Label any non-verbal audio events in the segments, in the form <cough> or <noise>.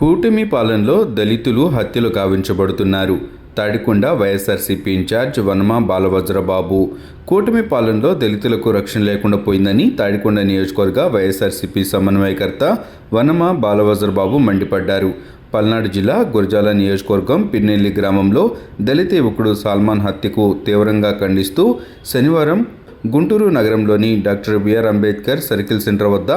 కూటమి పాలనలో దళితులు హత్యలు గావించబడుతున్నారు. తాడికొండ వైఎస్ఆర్సీపీ ఇన్ఛార్జ్ వనమా బాలవజ్రబాబు కూటమి పాలనలో దళితులకు రక్షణ లేకుండా పోయిందని తాడికొండ నియోజకవర్గ వైఎస్ఆర్సీపీ సమన్వయకర్త వనమా బాలవజ్రబాబు మండిపడ్డారు. పల్నాడు జిల్లా గురజాల నియోజకవర్గం పిన్నెల్లి గ్రామంలో దళిత యువకుడు సాల్మాన్ హత్యకు తీవ్రంగా ఖండిస్తూ శనివారం గుంటూరు నగరంలోని doctor BR Ambedkar circle centre వద్ద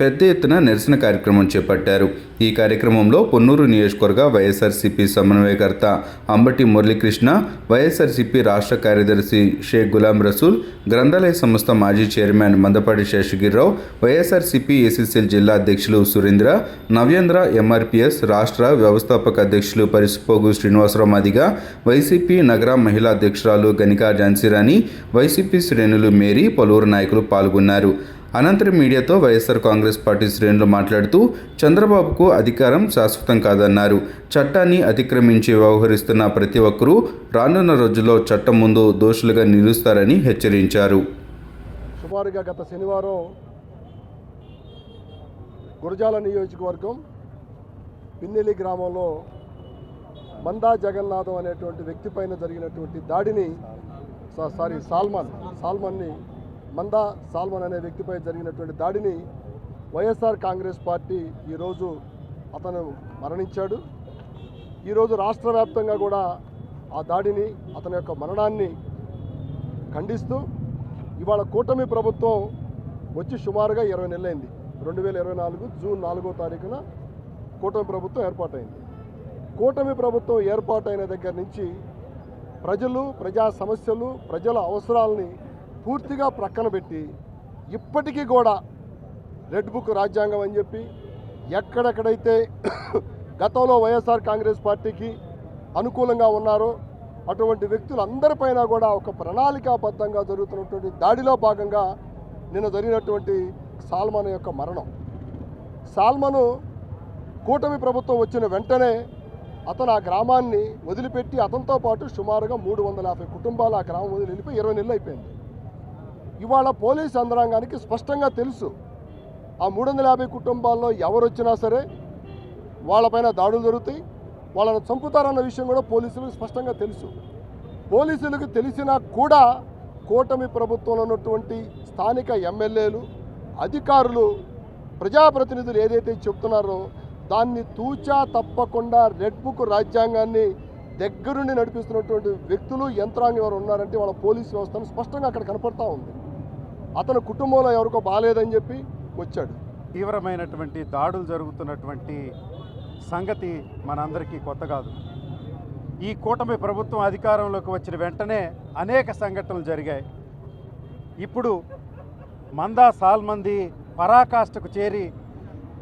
పెద్ద ఎత్తున నిరసన కార్యక్రమం చేపట్టారు. ఈ కార్యక్రమంలో పొన్నూరు నియోజకవర్గ వైఎస్ఆర్సీపీ సమన్వయకర్త అంబటి మురళీకృష్ణ వైఎస్ఆర్సీపీ రాష్ట్ర కార్యదర్శి షేక్ గులాం రసూల్ గ్రంథాలయ సంస్థ మాజీ చైర్మన్ మందపాటి శేషగిరిరావు వైఎస్ఆర్సీపీ ఏసీసీఎల్ జిల్లా అధ్యక్షులు సురేంద్ర నవ్యేంద్ర ఎంఆర్పిఎస్ రాష్ట్ర వ్యవస్థాపక అధ్యక్షులు పరిసిపోగు శ్రీనివాసరావు మాదిగా వైసీపీ నగర మహిళా అధ్యక్షురాలు గనికా ఝాన్సీరాణి వైసీపీ శ్రేణులు మేరీ పలువురు నాయకులు పాల్గొన్నారు. అనంతరం మీడియాతో వైఎస్ఆర్ కాంగ్రెస్ పార్టీ శ్రేణులు మాట్లాడుతూ చంద్రబాబుకు అధికారం శాశ్వతం కాదన్నారు. చట్టాన్ని అతిక్రమించి వ్యవహరిస్తున్న ప్రతి ఒక్కరూ రానున్న రోజుల్లో చట్టం ముందు దోషులుగా నిలుస్తారని హెచ్చరించారు. సుమారుగా గత శనివారం గురజాల నియోజకవర్గం పిన్నెలి గ్రామంలో మందా జగన్నాథం అనేటువంటి వ్యక్తి పైన జరిగినటువంటి దాడిని సారీ సాల్మన్ సాల్మన్ని మందా సాల్మన్ అనే వ్యక్తిపై జరిగినటువంటి దాడిని వైఎస్ఆర్ కాంగ్రెస్ పార్టీ ఈరోజు అతను మరణించాడు. ఈరోజు రాష్ట్ర వ్యాప్తంగా కూడా ఆ దాడిని అతని యొక్క మరణాన్ని ఖండిస్తూ ఇవాళ కూటమి ప్రభుత్వం వచ్చి సుమారుగా ఇరవై నెలలైంది. రెండు వేల ఇరవై నాలుగు జూన్ నాలుగో తారీఖున కూటమి ప్రభుత్వం ఏర్పాటైంది. కూటమి ప్రభుత్వం ఏర్పాటైన దగ్గర నుంచి ప్రజలు ప్రజా సమస్యలు ప్రజల అవసరాలని పూర్తిగా ప్రక్కన పెట్టి ఇప్పటికీ కూడా రెడ్ బుక్ రాజ్యాంగం అని చెప్పి ఎక్కడెక్కడైతే <coughs> గతంలో వైఎస్ఆర్ కాంగ్రెస్ పార్టీకి అనుకూలంగా ఉన్నారో అటువంటి వ్యక్తులందరిపైన కూడా ఒక ప్రణాళికాబద్ధంగా జరుగుతున్నటువంటి దాడిలో భాగంగా నిన్న జరిగినటువంటి సాల్మన్ యొక్క మరణం. సాల్మను కూటమి ప్రభుత్వం వచ్చిన వెంటనే అతను ఆ గ్రామాన్ని వదిలిపెట్టి అతనితో పాటు సుమారుగా మూడు వందల యాభై కుటుంబాలు ఆ గ్రామం వదిలి వెళ్ళిపోయి ఇరవై నెలలు అయిపోయింది. ఇవాళ పోలీస్ యంత్రాంగానికి స్పష్టంగా తెలుసు ఆ మూడు వందల యాభై కుటుంబాల్లో ఎవరు వచ్చినా సరే వాళ్ళపైన దాడులు జరుగుతాయి వాళ్ళని చంపుతారన్న విషయం కూడా పోలీసులకు స్పష్టంగా తెలుసు. పోలీసులకు తెలిసినా కూడా కూటమి ప్రభుత్వంలో ఉన్నటువంటి స్థానిక ఎమ్మెల్యేలు అధికారులు ప్రజాప్రతినిధులు ఏదైతే చెప్తున్నారో దాన్ని తూచా తప్పకుండా రెడ్ బుక్ రాజ్యాంగాన్ని దగ్గరుండి నడిపిస్తున్నటువంటి వ్యక్తులు యంత్రాంగం ఎవరు ఉన్నారంటే వాళ్ళ పోలీస్ వ్యవస్థను స్పష్టంగా అక్కడ కనపడతా ఉంది. అతను కుటుంబంలో ఎవరికో బాగాలేదని చెప్పి వచ్చాడు. తీవ్రమైనటువంటి దాడులు జరుగుతున్నటువంటి సంగతి మనందరికీ కొత్త కాదు. ఈ కూటమి ప్రభుత్వం అధికారంలోకి వచ్చిన వెంటనే అనేక సంఘటనలు జరిగాయి. ఇప్పుడు మందా సాల్మంది పరాకాష్ఠకు చేరి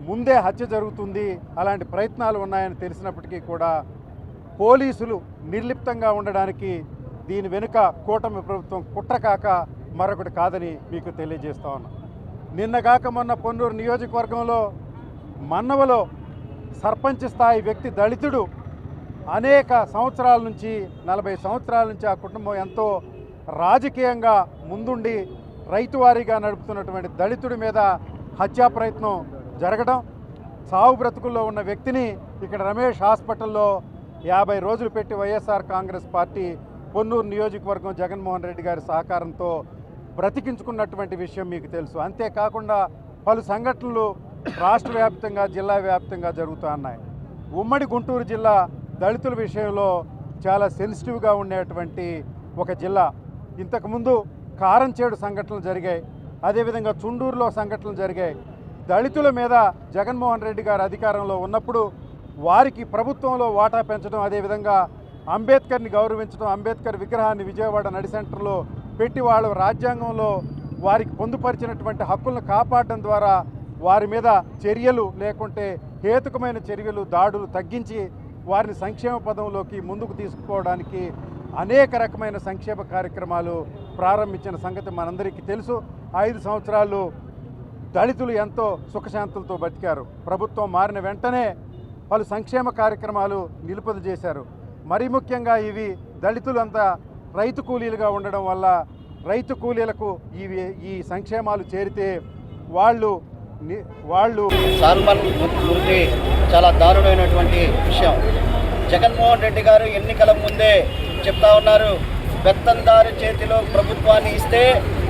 ముందే హత్య జరుగుతుంది అలాంటి ప్రయత్నాలు ఉన్నాయని తెలిసినప్పటికీ కూడా పోలీసులు నిర్లిప్తంగా ఉండడానికి దీని వెనుక కూటమి ప్రభుత్వం కుట్ర కాక మరొకటి కాదని మీకు తెలియజేస్తా ఉన్నా. నిన్నగాక మొన్న పొన్నూరు నియోజకవర్గంలో మన్నవలో సర్పంచ్ స్థాయి వ్యక్తి దళితుడు అనేక సంవత్సరాల నుంచి నలభై సంవత్సరాల నుంచి ఆ కుటుంబం ఎంతో రాజకీయంగా ముందుండి రైతువారీగా నడుపుతున్నటువంటి దళితుడి మీద హత్యా ప్రయత్నం జరగడం సావు బ్రతుకుల్లో ఉన్న వ్యక్తిని ఇక్కడ రమేష్ హాస్పిటల్లో యాభై రోజులు పెట్టి వైఎస్ఆర్ కాంగ్రెస్ పార్టీ పొన్నూరు నియోజకవర్గం జగన్మోహన్ రెడ్డి గారి సహకారంతో బ్రతికించుకున్నటువంటి విషయం మీకు తెలుసు. అంతేకాకుండా పలు సంఘటనలు రాష్ట్ర వ్యాప్తంగా జిల్లా వ్యాప్తంగా జరుగుతూ ఉన్నాయి. ఉమ్మడి గుంటూరు జిల్లా దళితుల విషయంలో చాలా సెన్సిటివ్గా ఉండేటువంటి ఒక జిల్లా. ఇంతకుముందు కారంచేడు సంఘటనలు జరిగాయి. అదేవిధంగా చుండూరులో సంఘటనలు జరిగాయి. దళితుల మీద జగన్మోహన్ రెడ్డి గారు అధికారంలో ఉన్నప్పుడు వారికి ప్రభుత్వంలో వాటా పెంచడం అదేవిధంగా అంబేద్కర్ని గౌరవించడం అంబేద్కర్ విగ్రహాన్ని విజయవాడ నడి సెంటర్లో పెట్టి వాళ్ళు రాజ్యాంగంలో వారికి పొందుపరిచినటువంటి హక్కులను కాపాడడం ద్వారా వారి మీద చర్యలు లేకుంటే హేతుకమైన చర్యలు దాడులు తగ్గించి వారిని సంక్షేమ పదంలోకి ముందుకు తీసుకుపోవడానికి అనేక రకమైన సంక్షేమ కార్యక్రమాలు ప్రారంభించిన సంగతి మనందరికీ తెలుసు. ఐదు సంవత్సరాలు దళితులు ఎంతో సుఖశాంతులతో బతికారు. ప్రభుత్వం మారిన వెంటనే పలు సంక్షేమ కార్యక్రమాలు నిలుపుదల చేశారు మరీ ముఖ్యంగా ఇవి దళితులంతా రైతు కూలీలుగా ఉండడం వల్ల రైతు కూలీలకు ఇవి ఈ సంక్షేమాలు చేరితే వాళ్ళు వాళ్ళు సాల్మన్ మృతి చాలా దారుణమైనటువంటి విషయం. జగన్మోహన్ రెడ్డి గారు ఎన్నికల ముందే చెప్తా ఉన్నారు పెత్తందారు చేతిలో ప్రభుత్వాన్ని ఇస్తే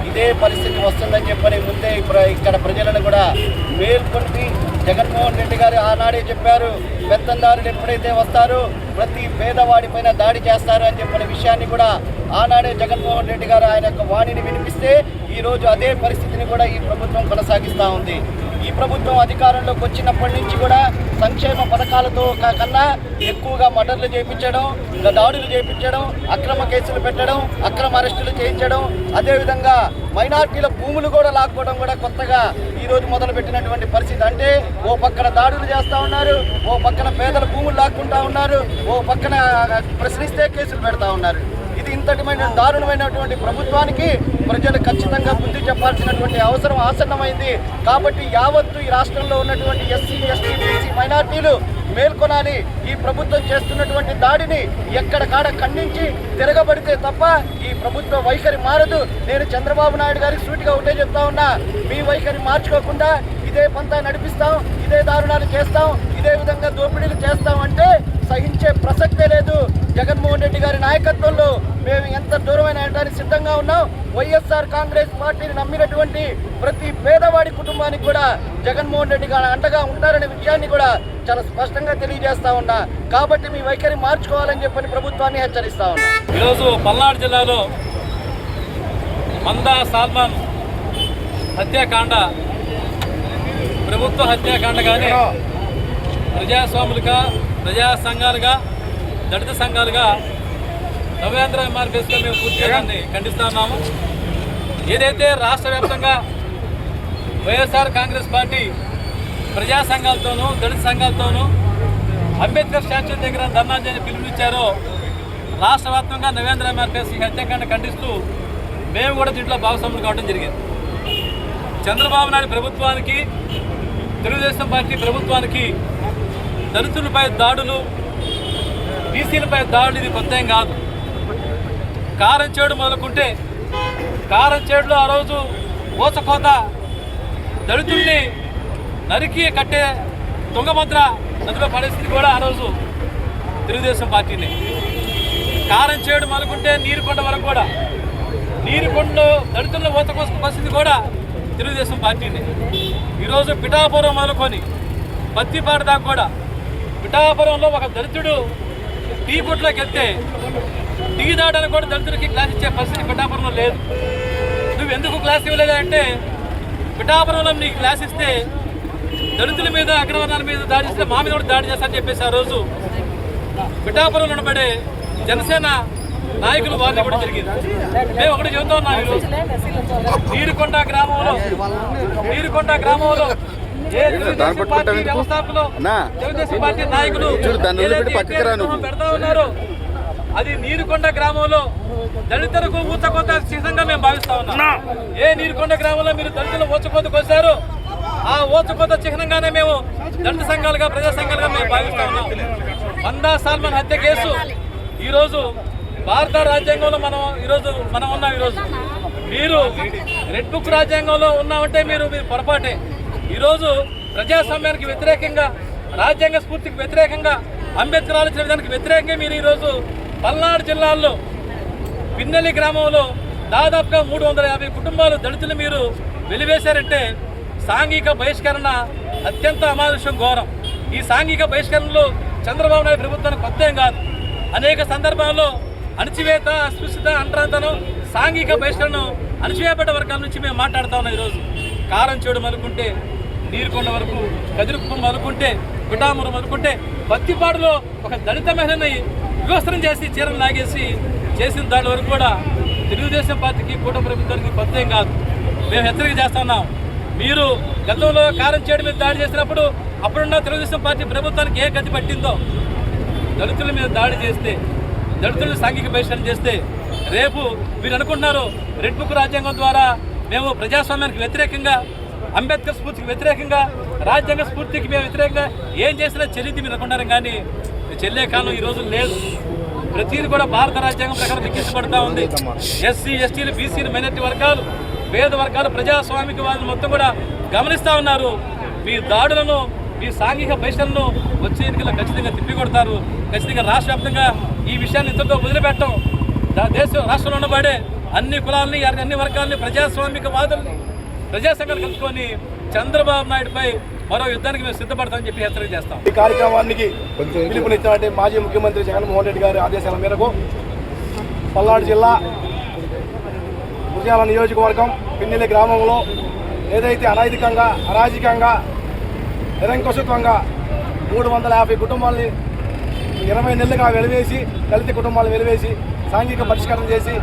ఇదే పరిస్థితి వస్తుందని చెప్పని ముందే ఇప్పుడు ఇక్కడ ప్రజలను కూడా మేల్కొల్పి జగన్మోహన్ రెడ్డి గారు ఆనాడే చెప్పారు పెత్తందారులు ఎప్పుడైతే వస్తారో ప్రతి పేదవాడిపైన దాడి చేస్తారు అని చెప్పిన విషయాన్ని కూడా ఆనాడే జగన్మోహన్ రెడ్డి గారు ఆయన యొక్క వాణిని వినిపిస్తే ఈరోజు అదే పరిస్థితిని కూడా ఈ ప్రభుత్వం కొనసాగిస్తూ ఉంది. ఈ ప్రభుత్వం అధికారంలోకి వచ్చినప్పటి నుంచి కూడా సంక్షేమ పథకాలతో కన్నా ఎక్కువగా మర్డర్లు చేయించడం దాడులు చేయించడం అక్రమ కేసులు పెట్టడం అక్రమ అరెస్టులు చేయించడం అదేవిధంగా మైనార్టీల భూములు కూడా లాక్కోవడం కూడా కొత్తగా ఈరోజు మొదలుపెట్టినటువంటి పరిస్థితి. అంటే ఓ పక్కన దాడులు చేస్తూ ఉన్నారు ఓ పక్కన పేదల భూములు లాక్కుంటా ఉన్నారు ఓ పక్కన ప్రశ్నిస్తే కేసులు పెడతా ఉన్నారు. ఇది ఇంతటిమైన దారుణమైనటువంటి ప్రభుత్వానికి ప్రజలు ఖచ్చితంగా బుద్ధి చెప్పాల్సినటువంటి అవసరం ఆసన్నమైంది. కాబట్టి యావత్తు ఈ రాష్ట్రంలో ఉన్నటువంటి ఎస్సీ ఎస్టీ బీసీ మైనార్టీలు మేల్కొనాలి. ఈ ప్రభుత్వం చేస్తున్నటువంటి దాడిని ఎక్కడ కాడ ఖండించి తిరగబడితే తప్ప ఈ ప్రభుత్వ వైఖరి మారదు. నేను చంద్రబాబు నాయుడు గారికి సూటిగా ఒకటే చెప్తా ఉన్నా మీ వైఖరి మార్చుకోకుండా ఇదే పంతా నడిపిస్తాం. ఇదే దారుణాలు చేస్తాం ఇదే విధంగా దోపిడీలు చేస్తాం అంటే సహించే ప్రసక్తే లేదు. జగన్మోహన్ రెడ్డి గారి నాయకత్వంలో మేము ఎంత దూరమైన వెళ్ళడానికి సిద్ధంగా ఉన్నాం. వైఎస్ఆర్ కాంగ్రెస్ పార్టీని నమ్మినటువంటి ప్రతి పేదవాడి కుటుంబానికి కూడా జగన్మోహన్ రెడ్డి గారు అండగా ఉంటారనే విషయాన్ని కూడా చాలా స్పష్టంగా తెలియజేస్తా ఉన్నా. కాబట్టి మీ వైఖరి మార్చుకోవాలని చెప్పని ప్రభుత్వాన్ని హెచ్చరిస్తా ఉన్నా. ఈరోజు పల్నాడు జిల్లాలో మందా సాల్మాన్ హత్యాకాండ ప్రభుత్వ హత్యాకాండ కానీ ప్రజాస్వాములుగా ప్రజా సంఘాలుగా దళిత సంఘాలుగా నవేంద్ర ఎంఆర్పిఎస్గా మేము పూర్తిగా దాన్ని ఖండిస్తా ఉన్నాము. ఏదైతే రాష్ట్ర వ్యాప్తంగా వైఎస్ఆర్ కాంగ్రెస్ పార్టీ ప్రజా సంఘాలతోనూ దళిత సంఘాలతోనూ అంబేద్కర్ స్టాచ్యూ దగ్గర ధర్నా చేయని పిలుపునిచ్చారో రాష్ట్ర వ్యాప్తంగా నవేంద్ర ఈ హత్యాకాండ ఖండిస్తూ మేము కూడా దీంట్లో భాగస్వాములు కావడం జరిగింది. చంద్రబాబు నాయుడు ప్రభుత్వానికి తెలుగుదేశం పార్టీ ప్రభుత్వానికి దళితులపై దాడులు బీసీలపై దాడులు ఇది కొత్త ఏం కాదు. కారం చేడు మొదలుకుంటే కారం చేడులో ఆ రోజు ఊచకోత దళితుల్ని నరికి కట్టే తుంగభద్ర నదిలో పడేసింది కూడా ఆ రోజు తెలుగుదేశం పార్టీని. కారం చేడు మొదలుకుంటే నీరుకొండ వరకు కూడా నీరుకొండలో దళితుల్లో ఊత కోసం పరిస్థితి కూడా తెలుగుదేశం పార్టీని. ఈరోజు పిఠాపురం మొదలుకొని పత్తిపాట దాకా కూడా పిఠాపురంలో ఒక దళితుడు టీ బుట్లోకి వెళ్తే టీ దాటానికి కూడా దళితుడికి క్లాస్ ఇచ్చే పరిస్థితి పిఠాపురంలో లేదు. నువ్వు ఎందుకు క్లాస్ ఇవ్వలేదు అంటే పిఠాపురంలో నీకు క్లాస్ ఇస్తే దళితుల మీద అగ్రవర్ణాల మీద దాడి చేస్తే మా మీద కూడా దాడి చేస్తారని చెప్పేసి ఆ రోజు పిఠాపురంలో ఉండబడే జనసేన నాయకులు వారిని కూడా జరిగింది. మేము ఒకటి చెబుతా ఉన్నాం ఈరోజు. నీరుకొండ గ్రామంలో నీరుకొండ గ్రామంలో పార్టీ వ్యవస్థాపకులు తెలుగుదేశం పార్టీ నాయకులు పెడతా ఉన్నారో అది నీరుకొండ గ్రామంలో దళితులకు ఊచకోత చిహ్నంగా మేము భావిస్తా ఉన్నాం. ఏ నీరుకొండ గ్రామంలో మీరు దళితులు ఊచకోత కోసారు ఆ ఊచకోత చిహ్నంగానే మేము దళిత సంఘాలుగా ప్రజా సంఘాలుగా మేము భావిస్తా ఉన్నాం. వందా సాల్మన్ హత్య కేసు ఈరోజు భారత రాజ్యాంగంలో మనం ఈరోజు మనం ఉన్నాం ఈరోజు. మీరు రెడ్ బుక్ రాజ్యాంగంలో ఉన్నామంటే మీరు మీరు పొరపాటే. ఈరోజు ప్రజాస్వామ్యానికి వ్యతిరేకంగా రాజ్యాంగ స్ఫూర్తికి వ్యతిరేకంగా అంబేద్కర్ ఆలోచన విధానానికి వ్యతిరేకంగా మీరు ఈరోజు పల్నాడు జిల్లాల్లో పిన్నెల్లి గ్రామంలో దాదాపుగా మూడు వందల యాభై కుటుంబాలు దళితులు మీరు వెలివేశారంటే సాంఘిక బహిష్కరణ అత్యంత అమానుష్యం ఘోరం. ఈ సాంఘిక బహిష్కరణలో చంద్రబాబు నాయుడు ప్రభుత్వానికి కొత్త కాదు. అనేక సందర్భాల్లో అణచివేత అస్పృశ్యత అంటరాంతనం సాంఘిక బహిష్కరణను అణచివేయబడ్డ వర్గాల నుంచి మేము మాట్లాడుతా ఉన్నాం ఈరోజు. కారం చెడు మలుకుంటే నీరుకొండ వరకు కదిరికుప్పం మలుకుంటే పిఠాపురం అనుకుంటే పత్తిపాడులో ఒక దళిత మహిళని వివస్త్రం చేసి చీరను లాగేసి చేసిన దాని వరకు కూడా తెలుగుదేశం పార్టీకి కూటమి ప్రభుత్వానికి కొత్త ఏం కాదు. మేము హెచ్చరిక చేస్తున్నాం మీరు గతంలో కారం చేయడం మీద దాడి చేసినప్పుడు అప్పుడున్న తెలుగుదేశం పార్టీ ప్రభుత్వానికి ఏ గతి పట్టిందో దళితుల మీద దాడి చేస్తే దళితులను సాంఘిక బహిష్కరణ చేస్తే రేపు మీరు అనుకుంటున్నారు రెడ్ బుక్ రాజ్యాంగం ద్వారా మేము ప్రజాస్వామ్యానికి వ్యతిరేకంగా అంబేద్కర్ స్ఫూర్తికి వ్యతిరేకంగా రాజ్యాంగ స్ఫూర్తికి మేము వ్యతిరేకంగా ఏం చేసినా చెల్లింది మీరు అనుకుంటారు కానీ చెల్లే కాలం ఈ రోజు లేదు. ప్రతిదీ కూడా భారత రాజ్యాంగం ప్రకారం లెక్కించబడతా ఉంది. ఎస్సీ ఎస్టీలు బీసీలు మైనార్టీ వర్గాలు పేద వర్గాలు వారిని మొత్తం కూడా గమనిస్తూ ఉన్నారు. మీ దాడులను మీ సాంఘిక బహిష్కరణను వచ్చే ఎన్నికల్లో ఖచ్చితంగా తిప్పికొడతారు. ఖచ్చితంగా రాష్ట్ర వ్యాప్తంగా ఈ విషయాన్ని ఇంతతో వదిలిపెట్టం. దేశ రాష్ట్రంలో ఉండబడే అన్ని కులాలని అన్ని వర్గాలని ప్రజాస్వామిక వాదుల్ని ప్రజా సంఘాలు కలుపుకొని చంద్రబాబు నాయుడుపై మరో యుద్ధానికి మేము సిద్ధపడతామని చెప్పి హెచ్చరిక చేస్తాం. ఈ కార్యక్రమానికి పిలుపునిచ్చినటువంటి మాజీ ముఖ్యమంత్రి జగన్మోహన్ రెడ్డి గారి ఆదేశాల మేరకు పల్నాడు జిల్లా గురజాల నియోజకవర్గం పిన్నెల్లి గ్రామంలో ఏదైతే అనైతికంగా అరాజకంగా నిరంకుశత్వంగా మూడు వందల యాభై కుటుంబాలని ఇరవై నెలలుగా వెలివేసి దళిత కుటుంబాలు వెలివేసి సాంఘిక పరిష్కారం చేసి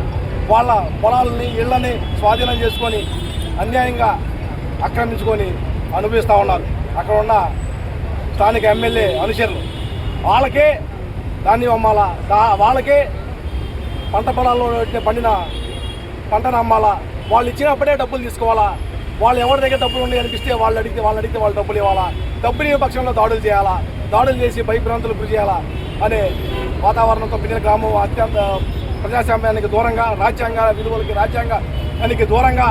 వాళ్ళ పొలాలని ఇళ్ళని స్వాధీనం చేసుకొని అన్యాయంగా ఆక్రమించుకొని అనుభవిస్తూ ఉన్నారు. అక్కడ ఉన్న స్థానిక ఎమ్మెల్యే అనుచరులు. వాళ్ళకే దాన్ని అమ్మాలా దా వాళ్ళకే పంట పొలాల్లో పండిన పంటను అమ్మాలా వాళ్ళు ఇచ్చినప్పుడే డబ్బులు తీసుకోవాలా? వాళ్ళు ఎవరి దగ్గర డబ్బులు ఉన్నాయి అనిపిస్తే వాళ్ళు అడిగితే వాళ్ళు అడిగితే వాళ్ళు డబ్బులు ఇవ్వాలా? డబ్బులు ఇవ్వ పక్షంలో దాడులు చేయాలా? దాడులు చేసి భయభ్రాంతులు గురి చేయాలా? అనే వాతావరణంతో పిల్లల గ్రామం అత్యంత ప్రజాస్వామ్యానికి దూరంగా రాజ్యాంగ విలువలకి రాజ్యాంగానికి దూరంగా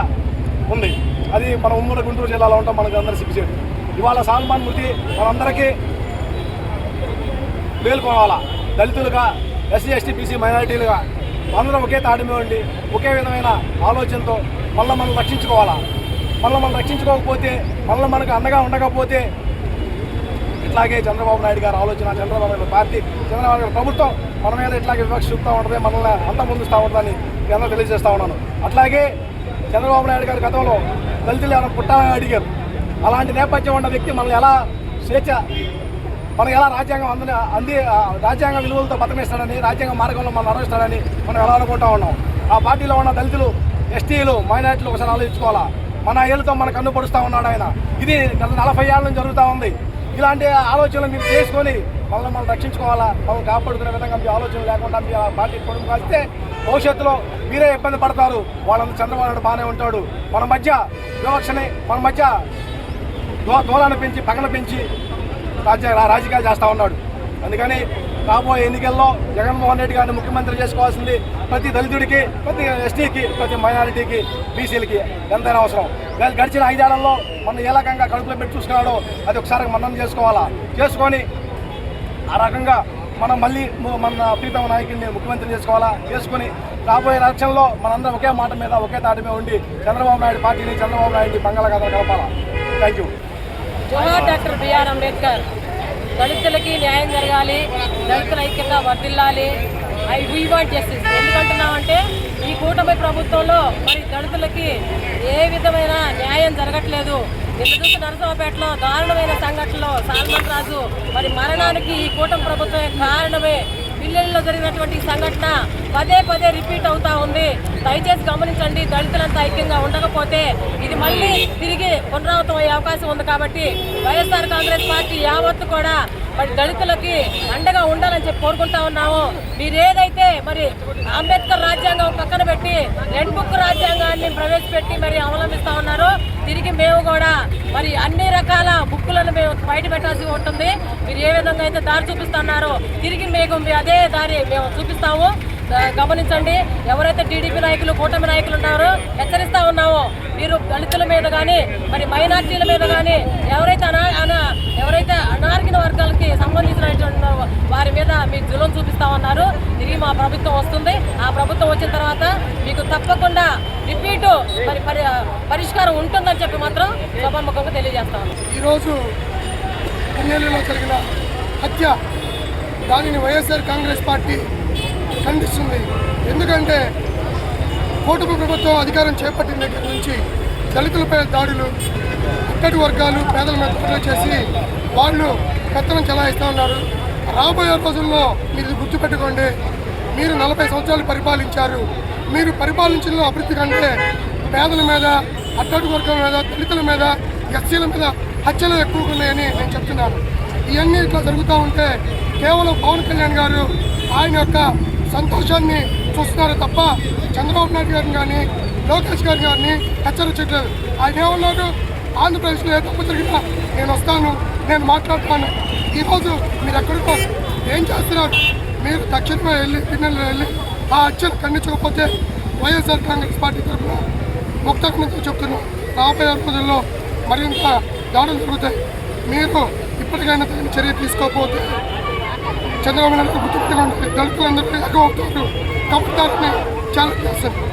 ఉంది. అది మన ఉమ్మడి గుంటూరు జిల్లాలో ఉంటాం మనకు అందరూ సిగ్గుచేటు ఇవాళ సాల్మాన్ మృతి మనందరికీ మేల్కొనాలా దళితులుగా ఎస్సీ ఎస్టీ బీసీ మైనారిటీలుగా అందరం ఒకే తాటి మీద ఉండి ఒకే విధమైన ఆలోచనతో మళ్ళీ మనం రక్షించుకోవాలా? మళ్ళీ మనం రక్షించుకోకపోతే మళ్ళీ మనకు అండగా ఉండకపోతే ఇట్లాగే చంద్రబాబు నాయుడు గారి ఆలోచన చంద్రబాబు నాయుడు పార్టీ చంద్రబాబు నాయుడు ప్రభుత్వం మన మీద ఇట్లాగే వివక్ష చూపుతూ ఉంటుంది మనల్ని అంత ముందుస్తూ ఉంటుందని నేను అందరూ ఉన్నాను. అట్లాగే చంద్రబాబు నాయుడు గారి గతంలో దళితులు ఏమైనా పుట్టాలని అడిగారు. అలాంటి నేపథ్యం ఉన్న వ్యక్తి మనల్ని ఎలా స్వేచ్ఛ మనకు ఎలా రాజ్యాంగం అందని అంది ఆ రాజ్యాంగ విలువలతో బతమేస్తాడని రాజ్యాంగ మార్గంలో మనం నడవిస్తాడని మనం ఎలా అనుకుంటా ఉన్నాం? ఆ పార్టీలో ఉన్న దళితులు ఎస్టీలు మైనార్టీలు ఒకసారి ఆలోచించుకోవాలా? మన ఏళ్ళతో మనకు కన్నుపడుస్తూ ఉన్నాడు ఆయన. ఇది గత నలభై ఏళ్ళ నుంచి జరుగుతూ ఉంది. ఇలాంటి ఆలోచనలు మీరు చేసుకొని మనల్ని మనం రక్షించుకోవాలా? మనం కాపాడుకునే విధంగా మీ ఆలోచన లేకుండా మీ పార్టీ కొడుకు కాస్తే భవిష్యత్తులో మీరే ఇబ్బంది పడతారు. వాళ్ళంతా చంద్రబాబు నాయుడు బాగానే ఉంటాడు. మన మధ్య వివక్షని మన మధ్య దూరాన్ని పెంచి పగన పెంచి రాజ్య రాజకీయాలు చేస్తూ ఉన్నాడు. అందుకని రాబోయే ఎన్నికల్లో జగన్మోహన్ రెడ్డి గారిని ముఖ్యమంత్రి చేసుకోవాల్సింది ప్రతి దళితుడికి ప్రతి ఎస్టీకి ప్రతి మైనారిటీకి బీసీలకి ఎంతైనా అవసరం. గడిచిన ఐదేళ్ళలో మనం ఏ రకంగా కడుపులో పెట్టి చూసుకున్నాడో. అది ఒకసారి మనం చేసుకోవాలా? చేసుకొని ఆ రకంగా మనం మళ్ళీ మన ప్రీతమ నాయకుడిని ముఖ్యమంత్రి చేసుకోవాలా? చేసుకొని రాబోయే ఎలక్షన్లో మనందరం ఒకే మాట మీద ఒకే తాటి మీద ఉండి చంద్రబాబు నాయుడు పార్టీని చంద్రబాబు నాయుడిని బంగాళాఖాతం కలపాలా? Thank you doctor BR Ambedkar. దళితులకి న్యాయం జరగాలి దళితుల ఐక్యత వర్ధిల్లాలి. ఐ వీ వాంట్ జస్టిస్ ఎందుకంటున్నామంటే ఈ కూటమి ప్రభుత్వంలో మరి దళితులకి ఏ విధమైన న్యాయం జరగట్లేదు. ఎందుకు నరసింహపేటలో దారుణమైన సంఘటనలో సాల్మన్ రాజు మరి మరణానికి ఈ కూటమి ప్రభుత్వమే కారణమే. పిల్లల్లో జరిగినటువంటి సంఘటన పదే పదే రిపీట్ అవుతా ఉంది. దయచేసి గమనించండి దళితులంతా ఐక్యంగా ఉండకపోతే ఇది మళ్ళీ తిరిగి పునరావృతం అయ్యే అవకాశం ఉంది కాబట్టి వైఎస్ఆర్ కాంగ్రెస్ పార్టీ యావత్తు కూడా మరి దళితులకి అండగా ఉండాలని చెప్పి కోరుకుంటా ఉన్నాము. మీరు ఏదైతే మరి అంబేద్కర్ రాజ్యాంగం పక్కన పెట్టి రెండు బుక్ రాజ్యాంగాన్ని ప్రవేశపెట్టి మరి అవలంబిస్తా ఉన్నారో తిరిగి మేము కూడా మరి అన్ని రకాల బుక్కులను మేము బయట పెట్టాల్సి ఉంటుంది. మీరు ఏ విధంగా అయితే దారి చూపిస్తున్నారో తిరిగి మేము అదే దారి మేము చూపిస్తాము. గమనించండి ఎవరైతే టీడీపీ నాయకులు కూటమి నాయకులు ఉన్నారో హెచ్చరిస్తా ఉన్నామో. మీరు దళితుల మీద కానీ మరి మైనార్టీల మీద కానీ ఎవరైతే అనా అనా ఎవరైతే అనార్గిన వర్గాలకి సంబంధించినటువంటి వారి మీద మీకు జులం చూపిస్తా ఉన్నారు. తిరిగి మా ప్రభుత్వం వస్తుంది. ఆ ప్రభుత్వం వచ్చిన తర్వాత మీకు తప్పకుండా రిపీట్ మరి పరి పరిష్కారం ఉంటుందని చెప్పి మాత్రం సభాముఖంగా తెలియజేస్తా ఈరోజు జరిగిన హత్య దానిని వైఎస్ఆర్ కాంగ్రెస్ పార్టీ ఖండిస్తుంది. ఎందుకంటే కూటమి ప్రభుత్వం అధికారం చేపట్టిన దగ్గర నుంచి దళితులపై దాడులు అక్కడి వర్గాలు పేదల మీద దాడులు చేసి వాళ్ళు పెత్తనం చెలాయిస్తూ ఉన్నారు. రాబోయే రోజుల్లో మీరు గుర్తుపెట్టుకోండి మీరు నలభై సంవత్సరాలు పరిపాలించారు. మీరు పరిపాలించిన అభివృద్ధి కంటే పేదల మీద అట్టడి వర్గం మీద దళితుల మీద ఎస్సీల మీద హత్యలు ఎక్కువగా ఉన్నాయని నేను చెప్తున్నాను. ఇవన్నీ ఇట్లా జరుగుతూ ఉంటే కేవలం పవన్ కళ్యాణ్ గారు ఆయన యొక్క సంతోషాన్ని చూస్తున్నారు తప్ప చంద్రబాబు నాయుడు గారిని కానీ లోకేష్ గారిని గారిని హెచ్చరించట్లేదు. ఆయన ఏమన్నారు ఆంధ్రప్రదేశ్లో ఏ తప్పు జరిగినా నేను వస్తాను నేను మాట్లాడతాను. ఈరోజు మీరు ఎక్కడికో ఏం చేస్తున్నారు? మీరు దక్షిణమే వెళ్ళి పిన్నెల్లో వెళ్ళి ఆ అచ్చను ఖండించకపోతే వైఎస్ఆర్ కాంగ్రెస్ పార్టీ తరఫున ముక్తకు నుంచి చెప్తున్నాం. రాబోయే రోజుల్లో మరింత దాడులు జరుగుతాయి. మీరు ఇప్పటికైనా తగిన చర్య తీసుకోకపోతే చంద్రబాబు నాయుడు గుర్తుపెట్టుకోండి దళితులందరూ ఎగవుతారు కప్పుతారని చాలా చేస్తారు